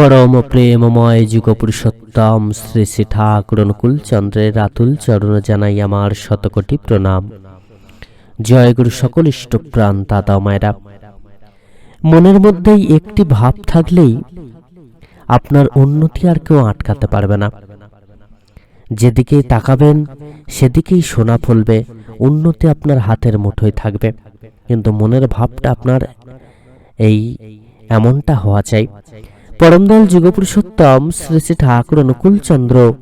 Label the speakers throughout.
Speaker 1: পরম প্রেমময় যুগ পুরুষোত্তম শ্রী শ্রী ঠাকুর অনুকূল চন্দ্রের রাতুল চরণ জানাই আমার শতকোটি প্রণাম। জয় গুরু সকল ইষ্টপ্রাণ দাদা মায়েরা। মনের মধ্যেই একটি ভাব থাকলেই আপনার উন্নতি আর কেউ আটকাতে পারবে না। যেদিকেই তাকাবেন, সেদিকেই সোনা ফলবে, উন্নতি আপনার হাতের মুঠোয় থাকবে। কিন্তু মনের ভাবটা আপনার এই এমনটা হওয়া চাই। পরমদয়াল যুগপুরুষোত্তম শ্রী শ্রী ঠাকুর অনুকূল চন্দ্র।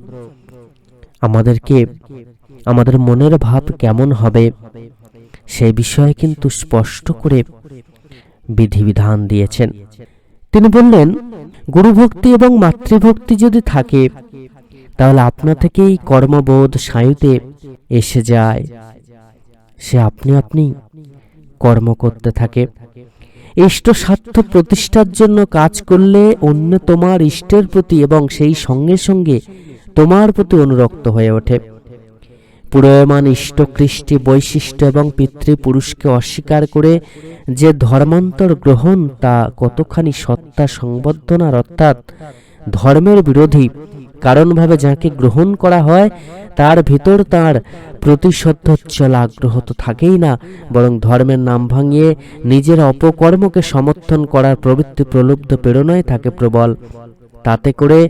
Speaker 1: আমাদেরকে, আমাদের মনের ভাব কেমন হবে সেই বিষয়ে কিন্তু স্পষ্ট করে বিধিবিধান দিয়েছেন। তিনি বললেন, গুরুভক্তি এবং মাতৃভক্তি যদি থাকে, তাহলে আপনা থেকেই কর্মবোধ সায়ুতে এসে যায়। সে আপনি আপনি কর্ম করতে থাকে। ইষ্ট স্বার্থ প্রতিষ্ঠার জন্য কাজ করলে অন্য তোমার ইষ্টের প্রতি এবং সেই সঙ্গে সঙ্গে তোমার প্রতি অনুরক্ত হয়ে ওঠে। পুরোয়মান ইষ্ট কৃষ্টি বৈশিষ্ট্য এবং পিতৃপুরুষকে অস্বীকার করে যে ধর্মান্তর গ্রহণ তা কতখানি সত্তা সংবর্ধনার অর্থাৎ ধর্মের বিরোধী কারণভাবে যাকে গ্রহণ করা হয়, তার ভিতর তার প্রতিশোধোচ্ছল আগ্রহ তো থাকেই না, বরং ধর্মের নাম ভাঙিয়ে নিজের অপকর্মকে সমর্থন করার প্রবৃত্তি প্রলুব্ধ প্রেরণায় থাকে প্রবল। তাতে করে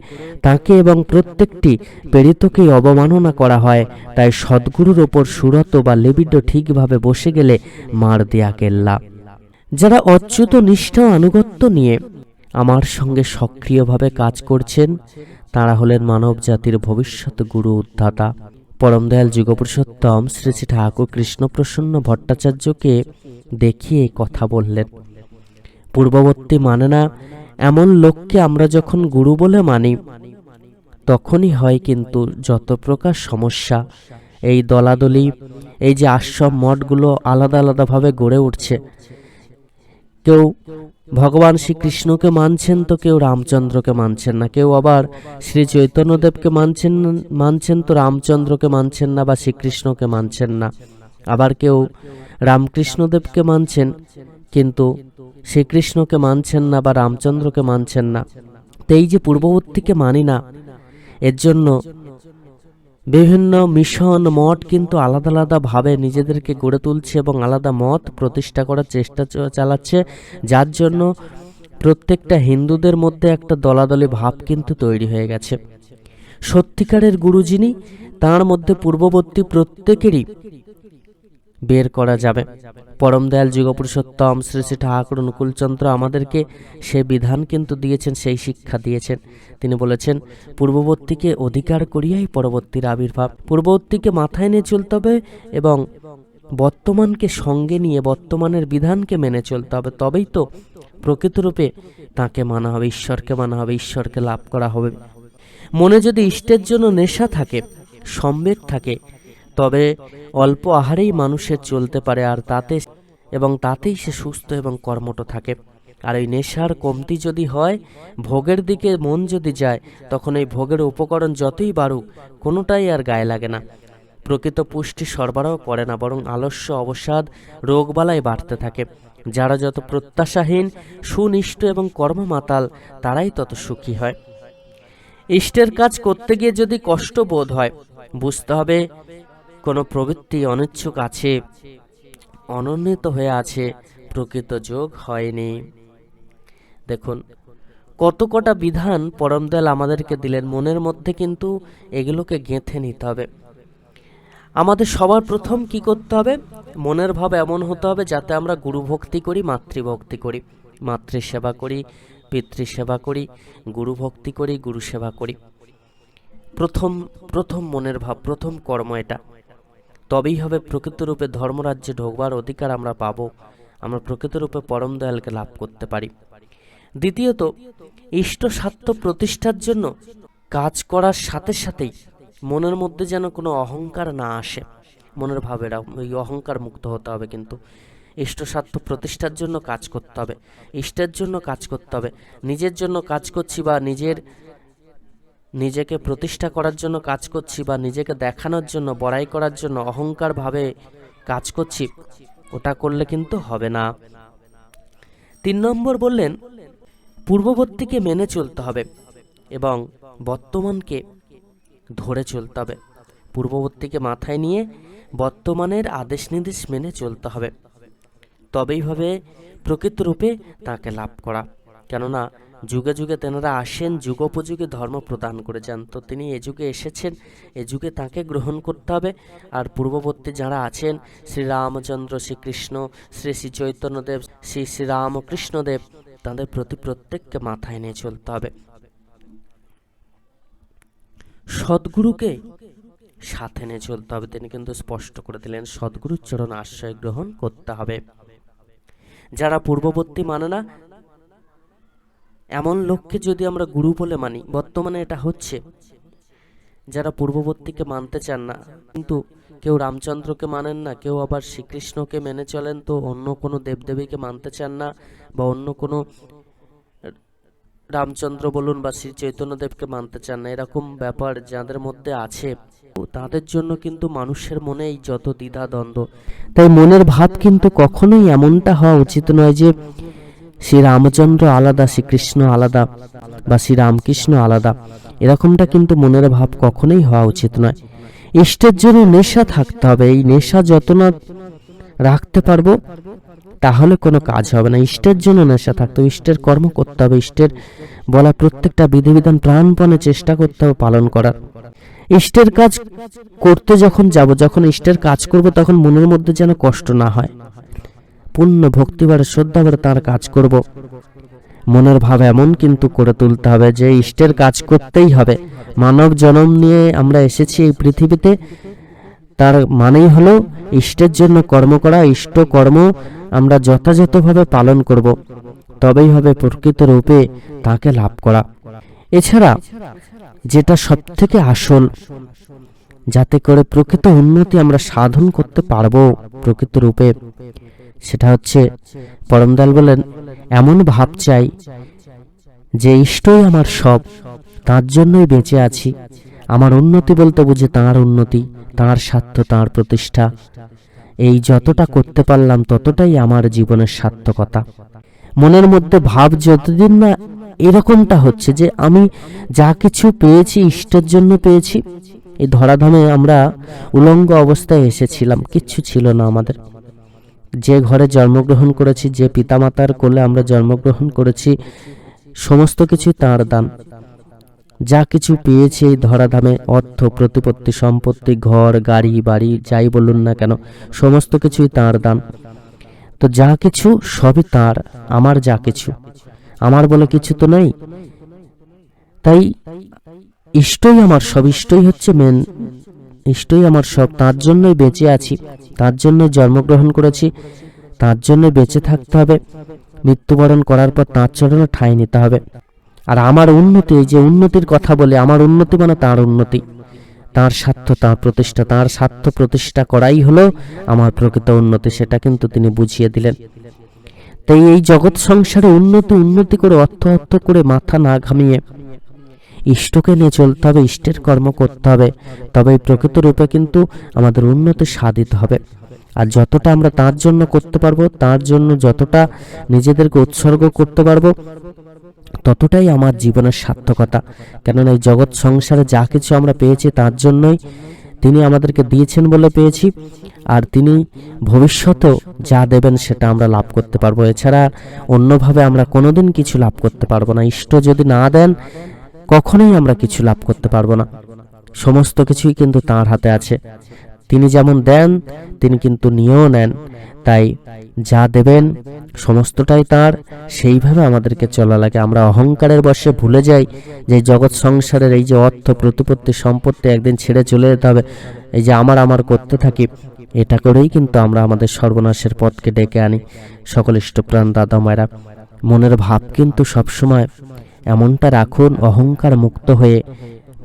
Speaker 1: তাকে এবং প্রত্যেকটি প্রেরিতকেই অবমাননা করা হয়, তাই সদ্গুরুর ওপর সুরত বা লিবিড ঠিকভাবে বসে গেলে মার দেয়া কেল্লা। যারা অচ্যুত নিষ্ঠা আনুগত্য নিয়ে আমার সঙ্গে সক্রিয়ভাবে কাজ করছেন তারা হলেন মানব জাতির ভবিষ্যৎ গুরু উদ্ধাতা। পরমদয়াল যুগপুরুষোত্তম শ্রী শ্রী ঠাকুর কৃষ্ণপ্রসন্ন ভট্টাচার্যকে দেখিয়ে কথা বললেন। পূর্ববর্তী মানে না, এমন লোককে আমরা যখন গুরু বলে মানি, তখনই হয় কিন্তু যত প্রকার সমস্যা। এই দলাদলি, এই যে আশ্রম মঠগুলো আলাদা আলাদাভাবে গড়ে উঠছে। কেউ ভগবান শ্রীকৃষ্ণকে মানছেন তো কেউ রামচন্দ্রকে মানছেন না, কেউ আবার শ্রী চৈতন্যদেবকে মানছেন মানছেন তো রামচন্দ্রকে মানছেন না বা শ্রীকৃষ্ণকে মানছেন না। আবার কেউ রামকৃষ্ণদেবকে মানছেন, কিন্তু শ্রীকৃষ্ণকে মানছেন না বা রামচন্দ্রকে মানছেন না। তো এই যে পূর্ববর্তীকে মানি না, এর জন্য বিভিন্ন মিশন, মঠ কিন্তু আলাদা আলাদাভাবে নিজেদেরকে গড়ে তুলছে এবং আলাদা মত প্রতিষ্ঠা করার চেষ্টা চালাচ্ছে। যার জন্য প্রত্যেকটা হিন্দুদের মধ্যে একটা দলাদলি ভাব কিন্তু তৈরি হয়ে গেছে। সত্যিকারের গুরু যিনি, তাঁর মধ্যে পূর্ববর্তী প্রত্যেকেরই বের করা যাবে। পরম দয়াল যুগপুরুষোত্তম শ্রী শ্রী ঠাকুর অনুকূলচন্দ্র আমাদেরকে সে বিধান কিন্তু দিয়েছেন, সেই শিক্ষা দিয়েছেন। তিনি বলেছেন, পূর্ববর্তীকে অধিকার করিয়াই পরবর্তীর আবির্ভাব। পূর্ববর্তীকে মাথায় নিয়ে চলতে হবে এবং বর্তমানকে সঙ্গে নিয়ে বর্তমানের বিধানকে মেনে চলতে হবে। তবেই তো প্রকৃতরূপে তাকে মানা হবে, ঈশ্বরকে মানা হবে, ঈশ্বরকে লাভ করা হবে। মনে যদি ইষ্টের জন্য নেশা থাকে, সম্বেগ থাকে তবে অল্প আহারেই মানুষের চলতে পারে আর তাতে এবং তাতেই সে সুস্থ এবং কর্মঠ থাকে। আর এই নেশার কমতি যদি হয়, ভোগের দিকে মন যদি যায়, তখন এই ভোগের উপকরণ যতই বাড়ুক, কোনোটাই আর গায়ে লাগে না। প্রকৃত পুষ্টি সরবরাহ করে না, বরং আলস্য, অবসাদ, রোগবালাই বাড়তে থাকে। যারা যত প্রত্যাশাহীন, সুনিষ্ঠ এবং কর্মমাতাল, তারাই তত সুখী হয়। ইষ্টের কাজ করতে গিয়ে যদি কষ্ট বোধ হয়, বুঝতে হবে কোনো প্রবৃত্তি অনিচ্ছুক আছে অনন্বিত হয়ে আছে, প্রকৃত যোগ হয়নি। দেখুন, কত কটা বিধান পরমদয়াল আমাদেরকে দিলেন, মনের মধ্যে কিন্তু এগুলোকে গেঁথে নিতে হবে। আমাদের সবার প্রথম কি করতে হবে? মনের ভাব এমন হতে হবে যাতে আমরা গুরু ভক্তি করি, মাতৃভক্তি করি। মাতৃসেবা করি, পিতৃসেবা করি গুরু ভক্তি করি গুরু সেবা করি। প্রথম প্রথম মনের ভাব, প্রথম কর্ম এটা। তবেই হবে প্রকৃতরূপে ধর্মরাজ্যে ঢোকবার অধিকার আমরা পাবো, আমরা প্রকৃতরূপে পরম দয়ালকে লাভ করতে পারি। দ্বিতীয়ত, ইষ্ট স্বার্থ প্রতিষ্ঠার জন্য কাজ করার সাথে সাথেই মনের মধ্যে যেন কোনো অহংকার না আসে। মনের ভাবেরা ওই অহংকার মুক্ত হতে হবে কিন্তু। ইষ্ট স্বার্থ প্রতিষ্ঠার জন্য কাজ করতে হবে, ইষ্টের জন্য কাজ করতে হবে, নিজের জন্য কাজ করছি বা নিজের নিজেকে প্রতিষ্ঠা করার জন্য কাজ করছি বা নিজেকে দেখানোর জন্য, বড়াই করার জন্য অহংকার ভাবে কাজ করছি, ওটা করলে কিন্তু হবে না। তিন নম্বর বললেন, পূর্ববর্তীকে মেনে চলতে হবে এবং বর্তমানকে ধরে চলতে হবে। পূর্ববর্তীকে মাথায় নিয়ে বর্তমানের আদেশ নির্দেশ মেনে চলতে হবে। তবেই হবে প্রকৃত রূপে তাকে লাভ করা। কেননা যুগে যুগে তেনারা আসেন, যুগোপযোগী ধর্ম প্রদান করে যান তো তিনি এ যুগে এসেছেন, এ যুগে তাকে গ্রহণ করতে হবে। আর পূর্ববর্তী যারা আছেন, শ্রী রামচন্দ্র শ্রীকৃষ্ণ, শ্রী শ্রী চৈতন্যদেব, শ্রী শ্রী রামকৃষ্ণদেব, তাদের প্রতি প্রত্যেককে মাথায় নিয়ে চলতে হবে। সদ্গুরুকে সাথে নিয়ে চলতে হবে। তিনি কিন্তু স্পষ্ট করে দিলেন, সদ্গুরুর চরণ আশ্রয় গ্রহণ করতে হবে। যারা পূর্ববর্তী মানে না এমন লোককে যদি আমরা গুরু বলে মানি, বর্তমানে এটা হচ্ছে। যারা পূর্ববর্তীকে মানতে চান না, কিন্তু কেউ রামচন্দ্রকে মানেন না, কেউ আবার শ্রীকৃষ্ণকে মেনে চলেন, তো অন্য কোনো দেবদেবীকে মানতে চান না, বা অন্য কোনো রামচন্দ্র বলুন বা শ্রী চৈতন্যদেবকে মানতে চান না, এরকম ব্যাপার যাদের মধ্যে আছে। তাদের জন্য কিন্তু মানুষের মনে এই যত দ্বিধা দ্বন্দ্ব। তাই মনের ভাব কিন্তু কখনোই এমনটা হওয়া উচিত নয় যে শ্রী রামচন্দ্র আলাদা, শ্রীকৃষ্ণ আলাদা বা শ্রী রামকৃষ্ণ আলাদা। এরকমটা কিন্তু মনের ভাব কখনোই হওয়া উচিত নয়। ইষ্টের জন্য নেশা থাকতে হবে। এই নেশা যত না রাখতে পারব, তাহলে কোনো কাজ হবে না। ইষ্টের জন্য নেশা থাকতে হবে। ইষ্টের কর্ম করতে হবে। ইষ্টের বলা প্রত্যেকটা বিধিবিধান প্রাণপণে চেষ্টা করতে হবে পালন করার। ইষ্টের কাজ করতে যখন যাব, যখন ইষ্টের কাজ করব, তখন মনের মধ্যে যেন কষ্ট না হয়। পূর্ণ ভক্তিবারে শ্রদ্ধাবারে তার কাজ করব। মনের ভাব এমন কিন্তু করে তুলতে হবে যে ইষ্টের কাজ করতেই হবে। মানব জন্ম নিয়ে আমরা এসেছি এই পৃথিবীতে। তার মানেই হলো ইষ্টের জন্য কর্ম করা, ইষ্ট কর্ম আমরা যথাযথভাবে পালন করব। তবেই হবে প্রকৃত রূপে তাকে লাভ করা। এছাড়া যেটা সব থেকে আসল, যাতে করে প্রকৃত উন্নতি আমরা সাধন করতে পারব প্রকৃত রূপে। সেটা হচ্ছে পরমদাল বলেন এমন ভাব চাই যে ইষ্টই আমার সব, তার জন্যই বেঁচে আছি। আমার উন্নতি বলতে বুঝে তাঁর উন্নতি, তাঁর স্বার্থ, তাঁর প্রতিষ্ঠা। এই যতটা করতে পারলাম, ততটাই আমার জীবনের সার্থকতা। মনের মধ্যে ভাব যতদিন না এরকমটা হচ্ছে যে আমি যা কিছু পেয়েছি, ইষ্টের জন্য পেয়েছি, এই ধরাধামে আমরা উলঙ্গ অবস্থায় এসেছিলাম, কিচ্ছু ছিল না আমাদের। যে ঘরে জন্মগ্রহণ করেছি, যে পিতামাতার কোলে আমরা জন্মগ্রহণ করেছি, সমস্ত কিছুই তাঁর দান। যা কিছু পেয়েছি এই ধরাধামে, অর্থ, প্রতিপত্তি, সম্পত্তি, ঘর, গাড়ি, বাড়ি, যাই বলুন না কেন, সমস্ত কিছুই তাঁর দান। তো যা কিছু, সবই তার, আমার যা কিছু। আমার বলে কিছু তো নেই। তাই, ইষ্টই আমার, সব ইষ্টই হচ্ছে মেন ইষ্টই আমার সব তার জন্যই বেঁচে আছি, তার জন্য জন্মগ্রহণ করেছি, তার জন্য বেঁচে থাকতে হবে, মৃত্যুবরণ করার পর তাঁর চরণে ঠাঁই নিতে হবে। আর আমার উন্নতি, এই যে উন্নতির কথা বলে, আমার উন্নতি মানে তার উন্নতি। তার স্বার্থ, তার প্রতিষ্ঠা, তার স্বার্থ প্রতিষ্ঠা করাই হলো আমার প্রকৃত উন্নতি, সেটা কিন্তু তিনি বুঝিয়ে দিলেন। তাই এই জগৎ সংসারে উন্নতি উন্নতি করে অর্থ অর্থ করে মাথা না ঘামিয়ে ইষ্টকে নিয়ে চলতে হবে, ইষ্টের কর্ম করতে হবে। তবে প্রকৃত রূপে কিন্তু আমাদের উন্নতি সাধিত হবে। আর যতটা আমরা তার জন্য করতে পারব, তার জন্য যতটা নিজেদেরকে উৎসর্গ করতে পারব, ততটাই আমার জীবনের সার্থকতা। কেননা এই জগৎ সংসারে যা কিছু আমরা পেয়েছি, তার জন্যই তিনি আমাদেরকে দিয়েছেন বলে পেয়েছি। আর তিনি ভবিষ্যতেও যা দেবেন, সেটা আমরা লাভ করতে পারব। এছাড়া অন্যভাবে আমরা কোনোদিন কিছু লাভ করতে পারব না। ইষ্ট যদি না দেন কখনোই আমরা কিছু লাভ করতে পারব না। সমস্ত কিছুই কিন্তু তার হাতে আছে। তিনি যেমন দেন, তিনি কিন্তু নিয়েও নেন। তাই যা দেবেন, সমস্তটাই তার। সেইভাবে আমাদেরকে চলা লাগে। আমরা অহংকারের বশে ভুলে যাই যে জগৎ সংসারের এই যে অর্থ, প্রতিপত্তি, সম্পত্তি একদিন ছেড়ে চলে যেতে হবে। এই যে আমার আমার করতে থাকি, এটা করেই কিন্তু আমরা আমাদের সর্বনাশের পথকে ডেকে আনি। সকল ইষ্টপ্রাণ দাদা, মায়েরা, মনের ভাব কিন্তু সবসময় এমনটা রাখুন, অহংকার মুক্ত হয়ে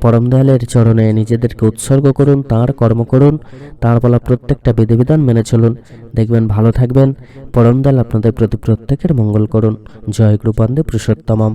Speaker 1: পরম দয়ালের চরণে নিজেদেরকে উৎসর্গ করুন, তার কর্ম করুন, তাঁর বলা প্রত্যেকটা বিধিবিধান মেনে চলুন। দেখবেন, ভালো থাকবেন। পরম দয়াল আপনাদের প্রতি প্রত্যেকের মঙ্গল করুন। জয় গ্রুপান্দে পুরুষোত্তমম।